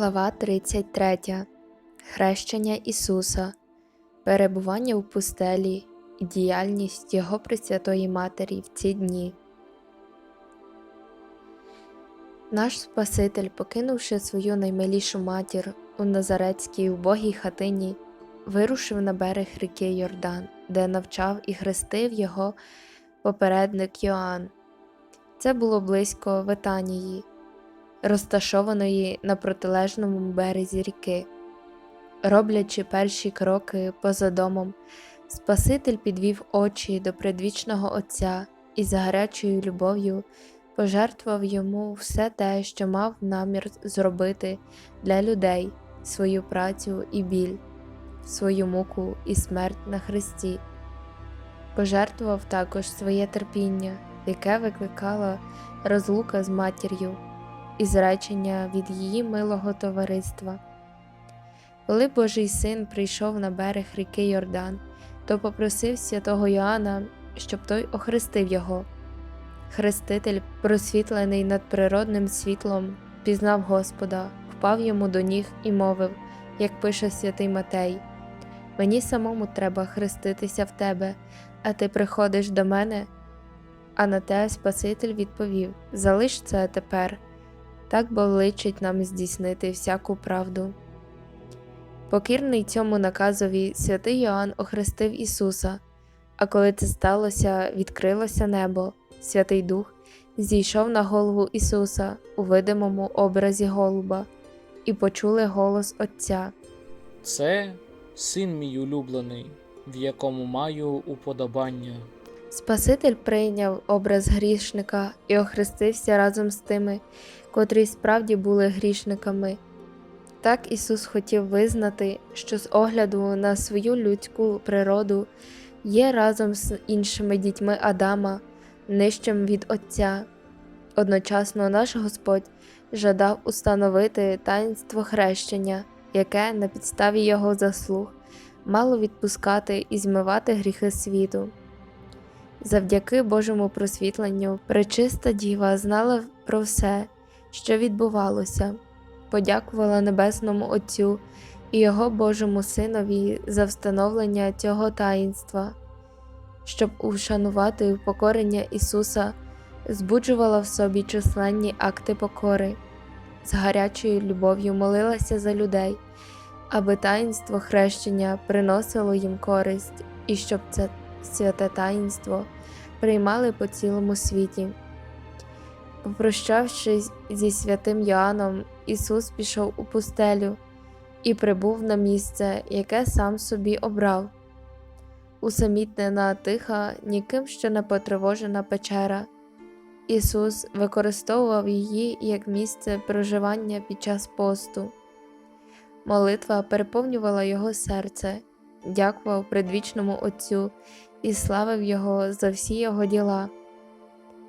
Глава 33. Хрещення Ісуса, перебування у пустелі і діяльність Його Пресвятої Матері в ці дні. Наш Спаситель, покинувши свою наймилішу матір у Назарецькій убогій хатині, вирушив на берег ріки Йордан, де навчав і хрестив його попередник Йоанн. Це було близько Ветанії, розташованої на протилежному березі ріки. Роблячи перші кроки поза домом, Спаситель підвів очі до предвічного Отця і за гарячою любов'ю пожертвував йому все те, що мав намір зробити для людей, свою працю і біль, свою муку і смерть на Христі. Пожертвував також своє терпіння, яке викликало розлука з матір'ю і зречення від її милого товариства. Коли Божий син прийшов на берег ріки Йордан, то попросив святого Йоанна, щоб той охрестив його. Хреститель, просвітлений над природним світлом, пізнав Господа, впав йому до ніг і мовив, як пише святий Матей: Мені самому треба хреститися в тебе, а ти приходиш до мене. А на те Спаситель відповів: Залиш це тепер, так бо личить нам здійснити всяку правду. Покірний цьому наказові, святий Йоанн охрестив Ісуса, а коли це сталося, відкрилося небо, Святий Дух зійшов на голову Ісуса у видимому образі голуба, і почули голос Отця. Це син мій улюблений, в якому маю уподобання. Спаситель прийняв образ грішника і охрестився разом з тими, котрі справді були грішниками. Так Ісус хотів визнати, що з огляду на свою людську природу є разом з іншими дітьми Адама, нижчим від Отця. Одночасно наш Господь жадав установити таїнство хрещення, яке на підставі Його заслуг мало відпускати і змивати гріхи світу. Завдяки Божому просвітленню пречиста діва знала про все, що відбувалося, подякувала Небесному Отцю і Його Божому Синові за встановлення цього таїнства, щоб ушанувати упокорення Ісуса, збуджувала в собі численні акти покори, з гарячою любов'ю молилася за людей, аби таїнство хрещення приносило їм користь і щоб це святе таїнство приймали по цілому світі. Попрощавшись зі святим Йоанном, Ісус пішов у пустелю і прибув на місце, яке сам собі обрав. Усамітнена тиха, ніким ще не потривожена печера. Ісус використовував її як місце проживання під час посту. Молитва переповнювала його серце, дякував предвічному Отцю і славив Його за всі його діла,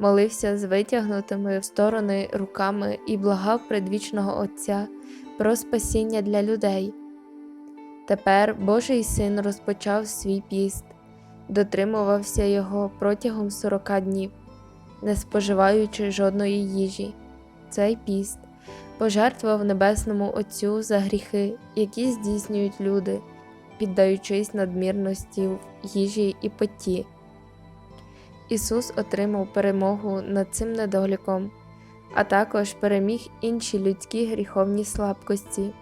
молився з витягнутими в сторони руками і благав предвічного Отця про спасіння для людей. Тепер Божий син розпочав свій піст, дотримувався його протягом сорока днів, не споживаючи жодної їжі. Цей піст пожертвував Небесному Отцю за гріхи, які здійснюють люди піддаючись надмірності в їжі і питті. Ісус отримав перемогу над цим недоліком, а також переміг інші людські гріховні слабкості.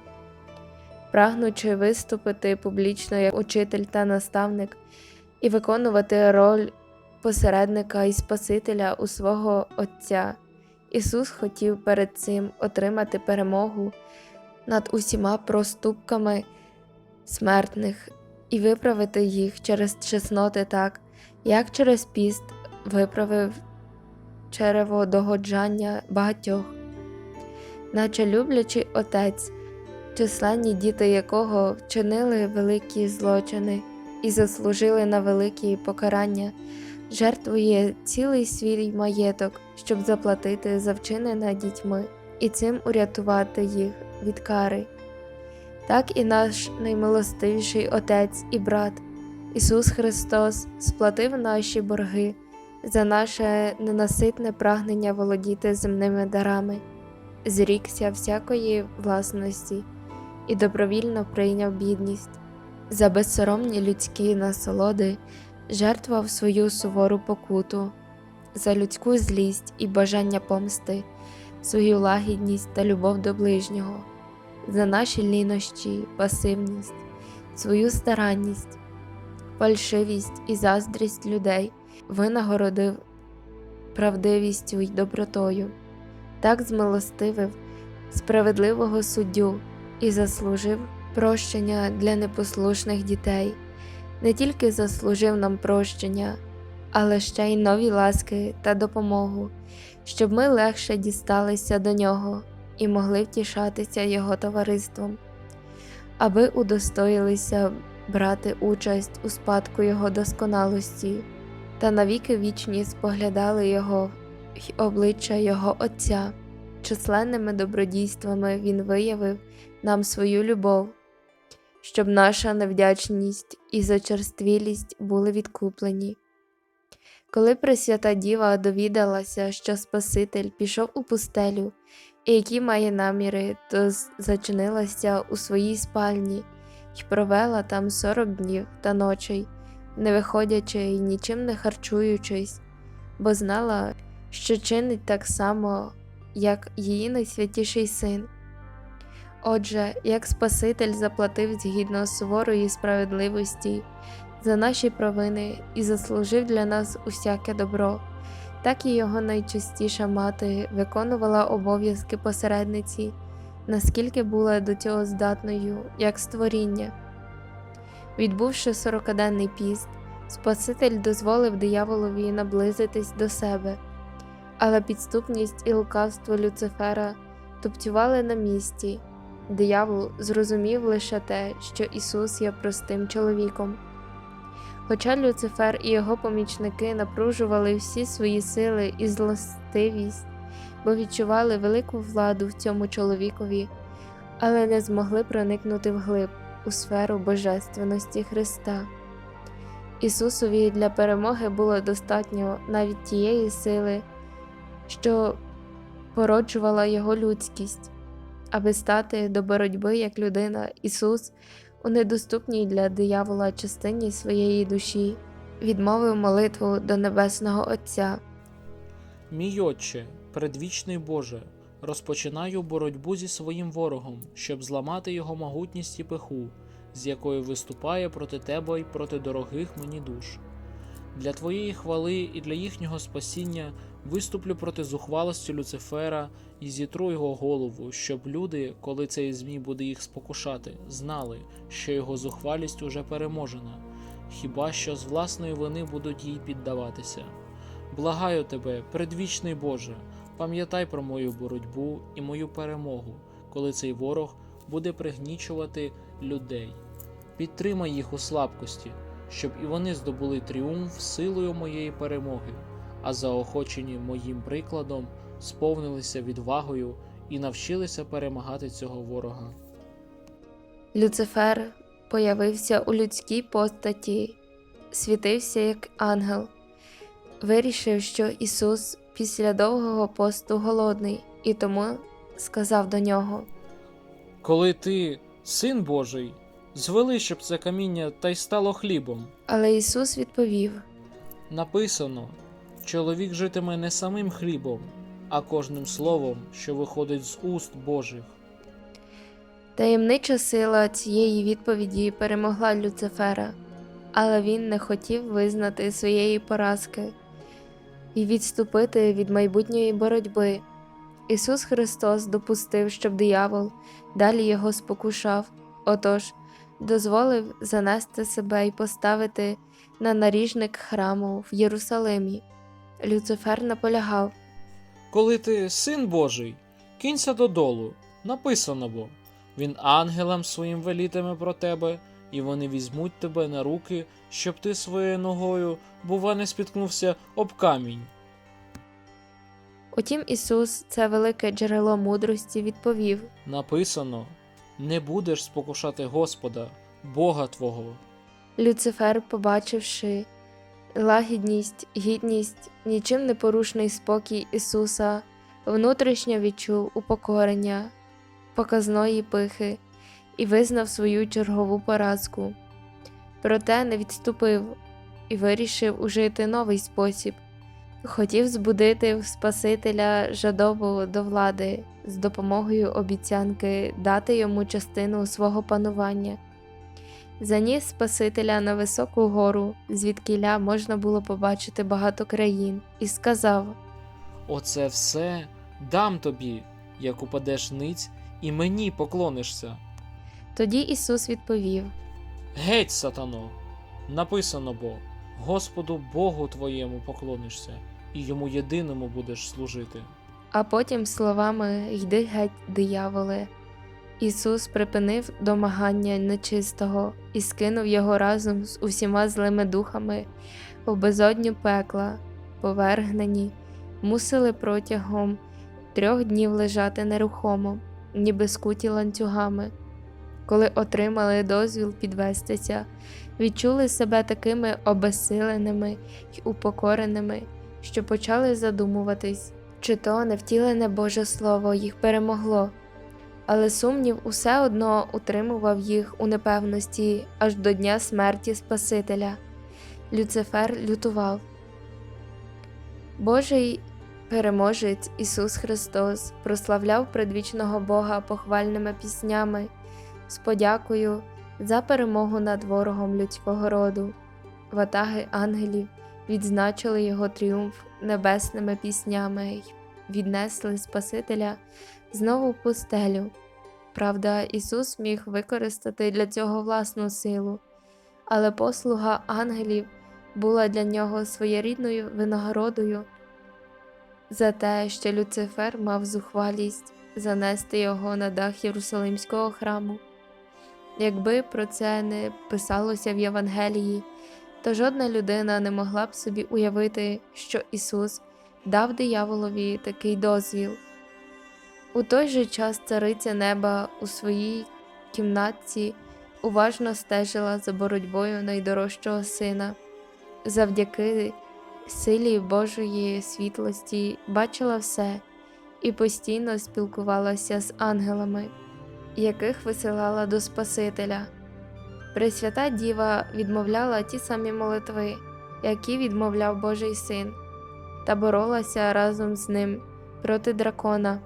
Прагнучи виступити публічно як учитель та наставник і виконувати роль посередника і Спасителя у свого Отця, Ісус хотів перед цим отримати перемогу над усіма проступками смертних і виправити їх через чесноти так, як через піст виправив черево догоджання багатьох, наче люблячий отець, численні діти якого вчинили великі злочини і заслужили на великі покарання, жертвує цілий свій маєток, щоб заплатити за вчинене дітьми і цим урятувати їх від кари. Так і наш наймилостивіший Отець і брат Ісус Христос сплатив наші борги за наше ненаситне прагнення володіти земними дарами. зрікся всякої власності і добровільно прийняв бідність. За безсоромні людські насолоди жертвував свою сувору покуту, за людську злість і бажання помсти, свою лагідність та любов до ближнього, за наші лінощі, пасивність, свою старанність, фальшивість і заздрість людей винагородив правдивістю й добротою, так змилостивив справедливого суддю і заслужив прощення для непослушних дітей, не тільки заслужив нам прощення, але ще й нові ласки та допомогу, щоб ми легше дісталися до нього і могли втішатися його товариством, аби удостоїлися брати участь у спадку його досконалості та навіки вічні споглядали його й обличчя його Отця. Численними добродійствами Він виявив нам свою любов, щоб наша невдячність і зачерствілість були відкуплені. Коли Пресвята Діва довідалася, що Спаситель пішов у пустелю і які має наміри, то зачинилася у своїй спальні й провела там сорок днів та ночей, не виходячи й нічим не харчуючись, бо знала, що чинить так само, як її найсвятіший син. Отже, як Спаситель заплатив згідно суворої справедливості за наші провини і заслужив для нас усяке добро, так і його найчастіша мати виконувала обов'язки посередниці, наскільки була до цього здатною, як створіння. Відбувши сорокаденний піст, Спаситель дозволив дияволові наблизитись до себе, але підступність і лукавство Люцифера тупцювали на місці. Диявол зрозумів лише те, що Ісус є простим чоловіком. Хоча Люцифер і його помічники напружували всі свої сили і злостивість, бо відчували велику владу в цьому чоловікові, але не змогли проникнути вглиб у сферу божественності Христа. Ісусові для перемоги було достатньо навіть тієї сили, що породжувала його людськість. Аби стати до боротьби як людина, Ісус у недоступній для диявола частині своєї душі відмовив молитву до Небесного Отця. Мій Отче, предвічний Боже, розпочинаю боротьбу зі своїм ворогом, щоб зламати його могутність і пиху, з якою виступає проти тебе і проти дорогих мені душ. Для Твоєї хвали і для їхнього спасіння виступлю проти зухвалості Люцифера і зітру його голову, щоб люди, коли цей змій буде їх спокушати, знали, що його зухвалість уже переможена, хіба що з власної вини будуть їй піддаватися. Благаю тебе, предвічний Боже, пам'ятай про мою боротьбу і мою перемогу, коли цей ворог буде пригнічувати людей. Підтримай їх у слабкості, щоб і вони здобули тріумф силою моєї перемоги, а заохочені моїм прикладом сповнилися відвагою і навчилися перемагати цього ворога. Люцифер появився у людській постаті, світився як ангел, вирішив, що Ісус після довгого посту голодний, і тому сказав до нього. Коли ти, син Божий, звели, щоб це каміння та й стало хлібом. Але Ісус відповів: Написано: чоловік житиме не самим хлібом, а кожним словом, що виходить з уст Божих. Таємнича сила цієї відповіді перемогла Люцифера, але він не хотів визнати своєї поразки і відступити від майбутньої боротьби. Ісус Христос допустив, щоб диявол далі його спокушав, отож дозволив занести себе і поставити на наріжник храму в Єрусалимі. Люцифер наполягав. Коли ти син Божий, кинься додолу, написано бо він ангелам своїм велітиме про тебе, і вони візьмуть тебе на руки, щоб ти своєю ногою, бува, не спіткнувся об камінь. Утім, Ісус, це велике джерело мудрості, відповів. Написано: не будеш спокушати Господа, Бога Твого. Люцифер, побачивши лагідність, гідність, нічим не порушний спокій Ісуса, внутрішньо відчув упокорення, показної пихи і визнав свою чергову поразку. Проте не відступив і вирішив ужити новий спосіб. Хотів збудити Спасителя жадобу до влади з допомогою обіцянки дати йому частину свого панування. Заніс Спасителя на високу гору, звідкіля можна було побачити багато країн, і сказав: Оце все дам тобі, як упадеш ниць, і мені поклонишся. Тоді Ісус відповів: Геть, сатано! Написано бо Господу Богу твоєму поклонишся, і йому єдиному будеш служити. а потім словами Йди геть, дияволе. Ісус припинив домагання нечистого і скинув його разом з усіма злими духами в безодню пекла, повергнені, мусили протягом трьох днів лежати нерухомо, ніби скуті ланцюгами. Коли отримали дозвіл підвестися, відчули себе такими обезсиленими й упокореними, що почали задумуватись, чи то невтілене Боже Слово їх перемогло. Але сумнів усе одно утримував їх у непевності аж до дня смерті Спасителя. Люцифер лютував. Божий переможець Ісус Христос прославляв предвічного Бога похвальними піснями з подякою за перемогу над ворогом людського роду. Ватаги ангелів відзначили його тріумф небесними піснями й віднесли Спасителя знову в пустелю. Правда, Ісус міг використати для цього власну силу, але послуга ангелів була для нього своєрідною винагородою за те, що Люцифер мав зухвалість занести його на дах Єрусалимського храму. Якби про це не писалося в Євангелії, то жодна людина не могла б собі уявити, що Ісус дав дияволові такий дозвіл. У той же час цариця неба у своїй кімнатці уважно стежила за боротьбою найдорожчого сина. Завдяки силі Божої світлості бачила все і постійно спілкувалася з ангелами, яких висилала до Спасителя. Пресвята Діва відмовляла ті самі молитви, які відмовляв Божий син, та боролася разом з ним проти дракона,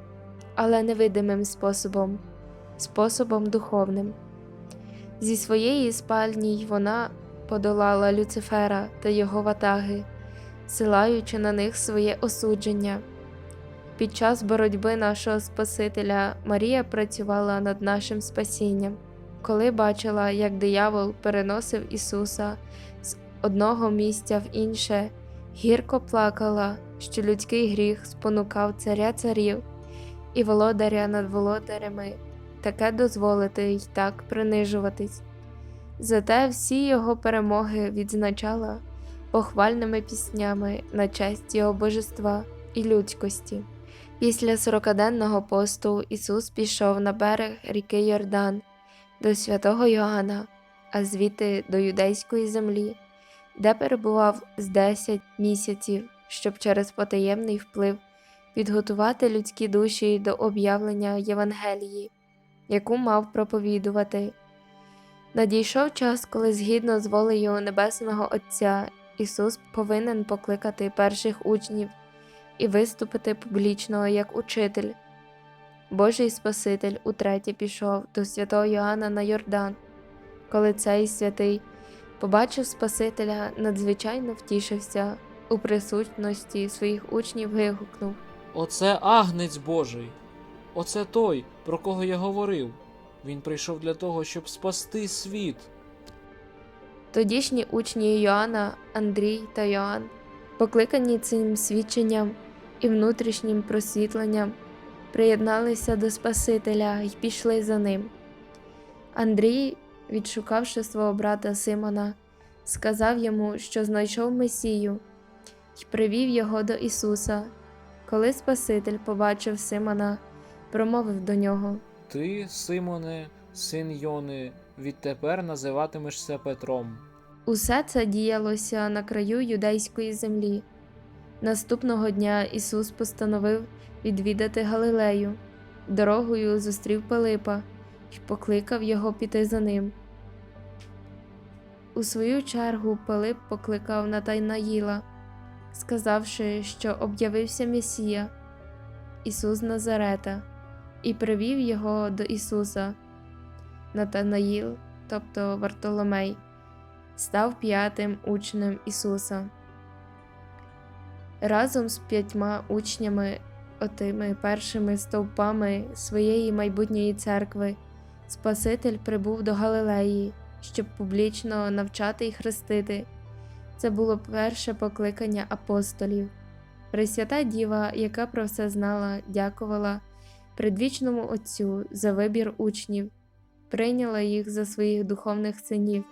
але невидимим способом, способом духовним. Зі своєї спальні вона подолала Люцифера та його ватаги, силаючи на них своє осудження. Під час боротьби нашого Спасителя Марія працювала над нашим спасінням, коли бачила, як диявол переносив Ісуса з одного місця в інше, гірко плакала, що людський гріх спонукав царя царів і володаря над володарями таке дозволити й так принижуватись. Зате всі його перемоги відзначала похвальними піснями на честь його божества і людськості. Після сорокаденного посту Ісус пішов на берег ріки Йордан до святого Йоанна, а звідти до юдейської землі, де перебував з 10 місяців, щоб через потаємний вплив підготувати людські душі до об'явлення Євангелії, яку мав проповідувати. Надійшов час, коли згідно з волею Небесного Отця Ісус повинен покликати перших учнів і виступити публічно як учитель. Божий Спаситель утретє пішов до святого Йоанна на Йордан. Коли цей святий побачив Спасителя, надзвичайно втішився у присутності своїх учнів вигукнув. Оце агнець Божий. Оце той, про кого я говорив. Він прийшов для того, щоб спасти світ. Тодішні учні Йоанна, Андрій та Йоанн, покликані цим свідченням і внутрішнім просвітленням, приєдналися до Спасителя і пішли за ним. Андрій, відшукавши свого брата Симона, сказав йому, що знайшов Месію, і привів його до Ісуса. Коли Спаситель побачив Симона, промовив до нього. Ти, Симоне, син Йони, відтепер називатимешся Петром. Усе це діялося на краю юдейської землі. Наступного дня Ісус постановив відвідати Галилею. Дорогою зустрів Пилипа і покликав його піти за ним. У свою чергу Пилип покликав Натайнаїла, сказавши, що об'явився Месія, Ісус Назарета, і привів його до Ісуса. Натанаїл, тобто Вартоломей, став п'ятим учнем Ісуса. Разом з п'ятьма учнями, отими першими стовпами своєї майбутньої церкви, Спаситель прибув до Галилеї, щоб публічно навчати і хрестити. Це було перше покликання апостолів. Пресвята Діва, яка про все знала, дякувала предвічному Отцю за вибір учнів, прийняла їх за своїх духовних синів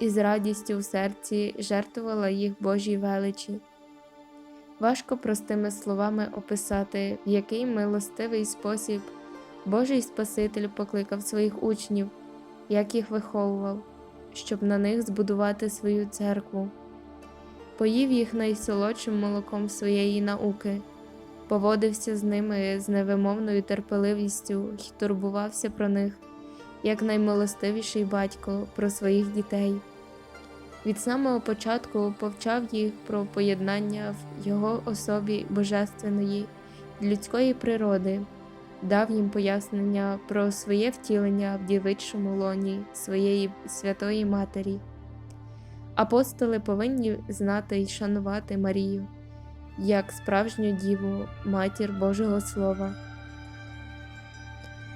і з радістю в серці жертвувала їх Божій величі. Важко простими словами описати, в який милостивий спосіб Божий Спаситель покликав своїх учнів, як їх виховував, щоб на них збудувати свою церкву, поїв їх найсолодшим молоком своєї науки, поводився з ними з невимовною терпеливістю і турбувався про них, як наймилостивіший батько про своїх дітей. Від самого початку повчав їх про поєднання в його особі божественної людської природи, дав їм пояснення про своє втілення в дівичому лоні своєї святої Матері. Апостоли повинні знати і шанувати Марію як справжню діву, матір Божого Слова.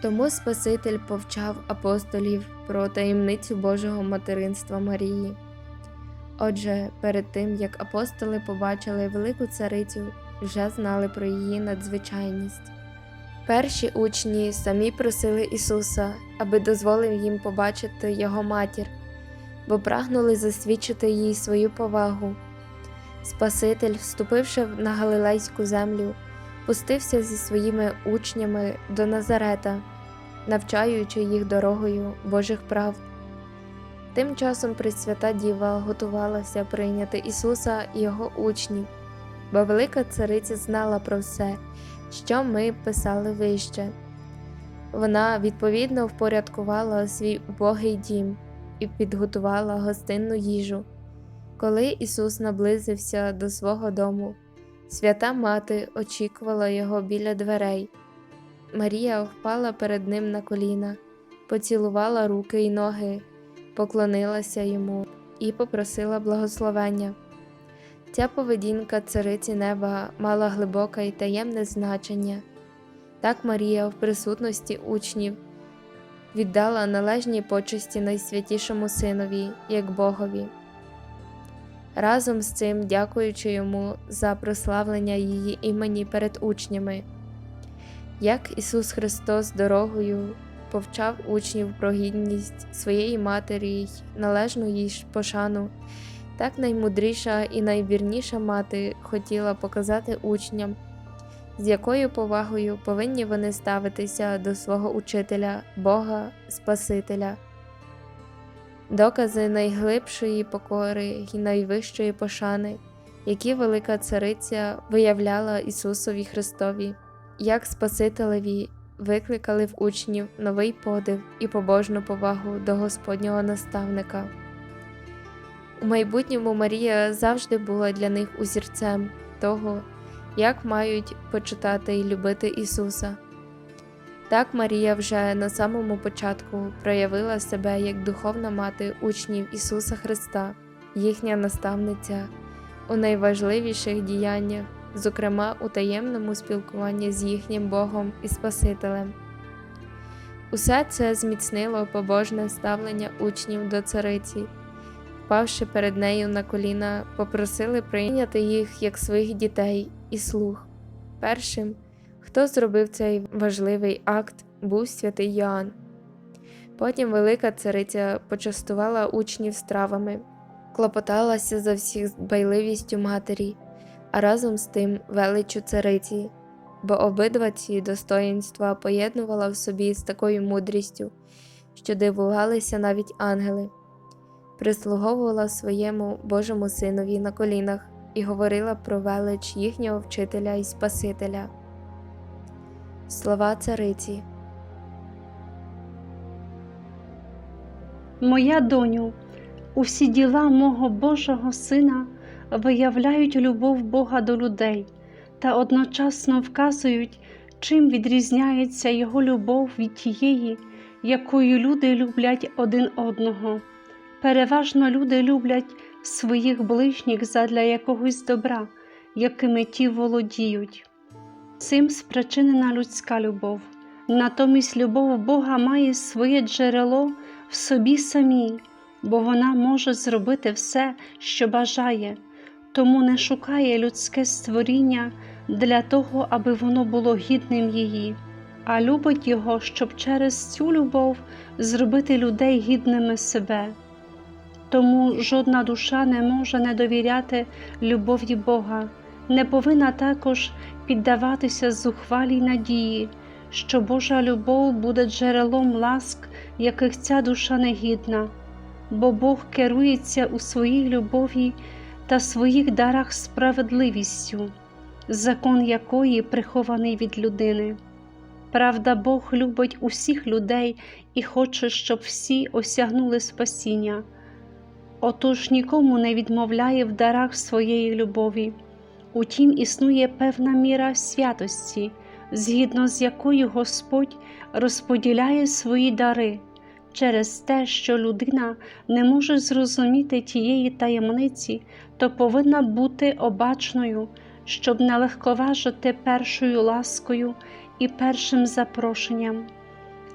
Тому Спаситель повчав апостолів про таємницю Божого материнства Марії. Отже, перед тим як апостоли побачили велику царицю, вже знали про її надзвичайність. Перші учні самі просили Ісуса, аби дозволив їм побачити Його матір, бо прагнули засвідчити їй свою повагу. Спаситель, вступивши на галилейську землю, пустився зі своїми учнями до Назарета, навчаючи їх дорогою Божих правд. Тим часом Пресвята Діва готувалася прийняти Ісуса і Його учнів, бо велика цариця знала про все, що ми писали вище. Вона відповідно впорядкувала свій убогий дім і підготувала гостинну їжу. Коли Ісус наблизився до свого дому, свята мати очікувала його біля дверей. Марія впала перед ним на коліна, поцілувала руки й ноги, поклонилася йому і попросила благословення. Ця поведінка цариці неба мала глибоке і таємне значення. Так Марія в присутності учнів віддала належні почесті найсвятішому синові, як Богові. Разом з цим дякуючи йому за прославлення її імені перед учнями. Як Ісус Христос дорогою повчав учнів про гідність своєї матері й належну їй пошану, так наймудріша і найвірніша мати хотіла показати учням, з якою повагою повинні вони ставитися до свого учителя, Бога, Спасителя. Докази найглибшої покори і найвищої пошани, які велика цариця виявляла Ісусові Христові, як Спасителеві викликали в учнів новий подив і побожну повагу до Господнього наставника. У майбутньому Марія завжди була для них узірцем того, як мають почитати і любити Ісуса. Так Марія вже на самому початку проявила себе як духовна мати учнів Ісуса Христа, їхня наставниця у найважливіших діяннях, зокрема у таємному спілкуванні з їхнім Богом і Спасителем. Усе це зміцнило побожне ставлення учнів до цариці, впавши перед нею на коліна, попросили прийняти їх як своїх дітей і слуг. Першим Хто зробив цей важливий акт, був святий Йоанн. Потім велика цариця почастувала учнів стравами, клопоталася за всіх з байливістю матері, а разом з тим величу цариці, бо обидва ці достоїнства поєднувала в собі з такою мудрістю, що дивувалися навіть ангели, прислуговувала своєму Божому Синові на колінах і говорила про велич їхнього вчителя і Спасителя. Слова цариці. Моя доню, усі діла мого Божого Сина виявляють любов Бога до людей та одночасно вказують, чим відрізняється Його любов від тієї, якою люди люблять один одного. Переважно люди люблять своїх ближніх задля якогось добра, якими ті володіють. Цим спричинена людська любов. Натомість любов Бога має своє джерело в собі самій, бо вона може зробити все, що бажає, тому не шукає людське створіння для того, аби воно було гідним її, а любить його, щоб через цю любов зробити людей гідними себе. Тому жодна душа не може не довіряти любові Бога, не повинна також піддаватися зухвалій надії, що Божа любов буде джерелом ласк, яких ця душа не гідна, бо Бог керується у своїй любові та своїх дарах справедливістю, закон якої прихований від людини. Правда, Бог любить усіх людей і хоче, щоб всі осягнули спасіння. Отож нікому не відмовляє в дарах своєї любові. Утім, існує певна міра святості, згідно з якою Господь розподіляє свої дари через те, що людина не може зрозуміти тієї таємниці, то повинна бути обачною, щоб не легковажити першою ласкою і першим запрошенням,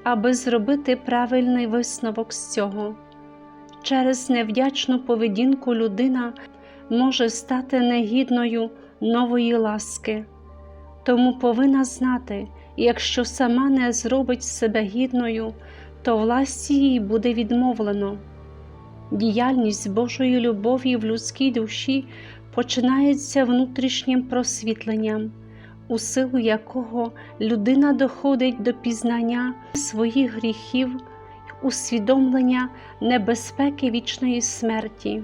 аби зробити правильний висновок з цього. Через невдячну поведінку людина може стати негідною нової ласки, тому повинна знати, якщо сама не зробить себе гідною, то власті їй буде відмовлено. Діяльність Божої любові в людській душі починається внутрішнім просвітленням, у силу якого людина доходить до пізнання своїх гріхів усвідомлення небезпеки вічної смерті,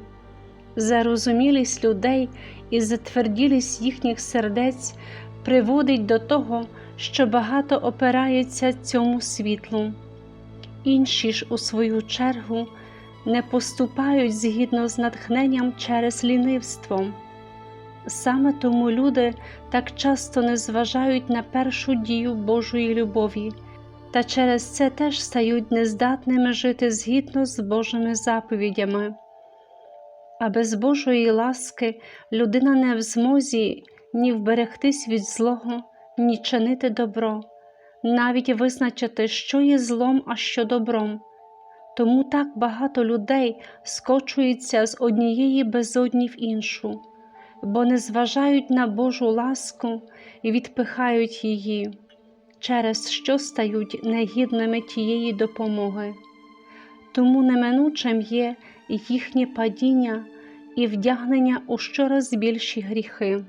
зарозумілість людей і затверділість їхніх сердець приводить до того, що багато опирається цьому світлу. Інші ж, у свою чергу, не поступають згідно з натхненням через лінивство. Саме тому люди так часто не зважають на першу дію Божої любові та через це теж стають нездатними жити згідно з Божими заповідями. А без Божої ласки людина не в змозі ні вберегтись від злого, ні чинити добро, навіть визначити, що є злом, а що добром. Тому так багато людей скочуються з однієї безодні в іншу, бо не зважають на Божу ласку і відпихають її через що стають негідними тієї допомоги. Тому неминучим є їхнє падіння і вдягнення у щораз більші гріхи.